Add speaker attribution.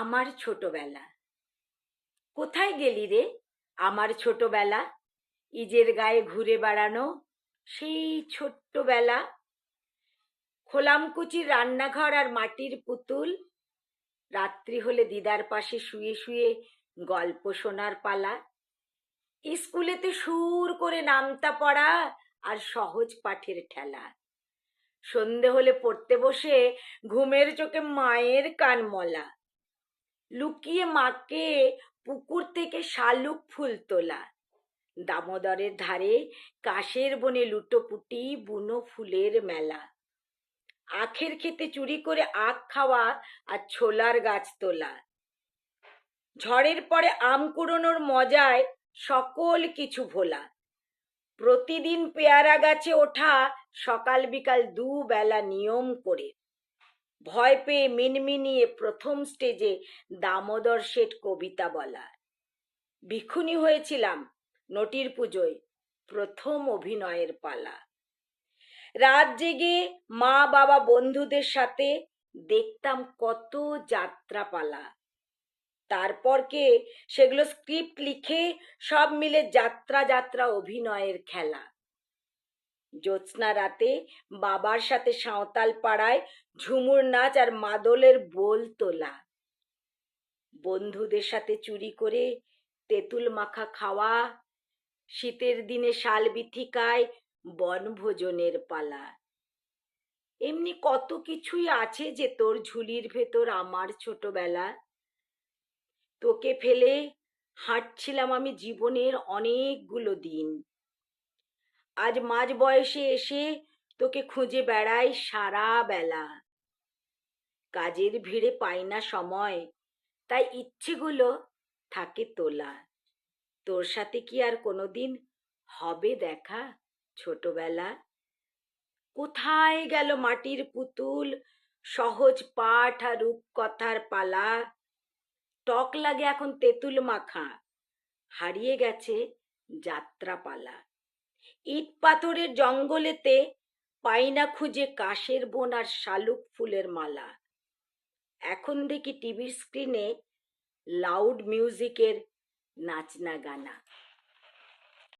Speaker 1: আমার ছোটবেলা। কোথায় গেলি রে? আমার ছোটবেলা। ইজের গায়ে ঘুরে বেড়ানো সেই ছোট্টবেলা। খোলামকুচির রান্নাঘর আর মাটির পুতুল। রাত্রি হলে দিদার পাশে শুয়ে শুয়ে গল্প শোনার পালা। স্কুলেতে সুর করে নামতা পড়া আর সহজ পাঠের ঠেলা। সন্ধে হলে পড়তে বসে ঘুমের চোখে মায়ের কান মলা। লুকিয়ে মাকে পুকুর থেকে শালুক ফুল তোলা। দামোদরের ধারে কাশের বনে লুটোপুটি বুনো ফুলের মেলা। আখের খেতে চুরি করে আখ খাওয়া আর ছোলার গাছ তোলা। ঝড়ের পরে আম কুড়োনোর মজায় সকল কিছু ভোলা। প্রতিদিন পেয়ারা গাছে ওঠা সকাল বিকাল দুবেলা নিয়ম করে। ভয় পেয়ে মিনমিনিয়ে প্রথম স্টেজে দামোদর শেঠ কবিতা বলা ভিক্ষুনি হয়েছিলাম নটির পুজোয় প্রথম অভিনয়ের পালা। রাত জেগে মা বাবা বন্ধুদের সাথে দেখতাম কত যাত্রাপালা। তারপর কে সেগুলো স্ক্রিপ্ট লিখে সব মিলে যাত্রা যাত্রা অভিনয়ের খেলা। জ্যোৎস্না রাতে বাবার সাথে সাঁওতাল পাড়ায় ঝুমুর নাচ আর মাদলের বোল তোলা। বন্ধুদের সাথে চুরি করে তেঁতুল মাখা খাওয়া, শীতের দিনে শাল বিথিকায় বনভোজনের পালা। এমনি কত কিছুই আছে যে তোর ঝুলির ভেতর আমার ছোটবেলা। তোকে ফেলে হাঁটছিলাম আমি জীবনের অনেকগুলো দিন। আজ মাঝ বয়সে এসে তোকে খুঁজে বেড়াই সারা বেলা কাজের ভিড়ে পাই না সময়, তাই ইচ্ছেগুলো থাকে তোলা। তোর সাথে কি আর কোনোদিন হবে দেখা ছোটবেলা? কোথায় গেল মাটির পুতুল, সহজ পাঠ আর রূপকথার পালা? টক লাগে এখন তেঁতুল মাখা, হারিয়ে গেছে যাত্রাপালা। ইট পাথরের জঙ্গলেতে পাই না খুঁজে কাশের বোন আর শালুক ফুলের মালা। এখন দেখি টিভির স্ক্রিনে লাউড মিউজিকের নাচনা গানা।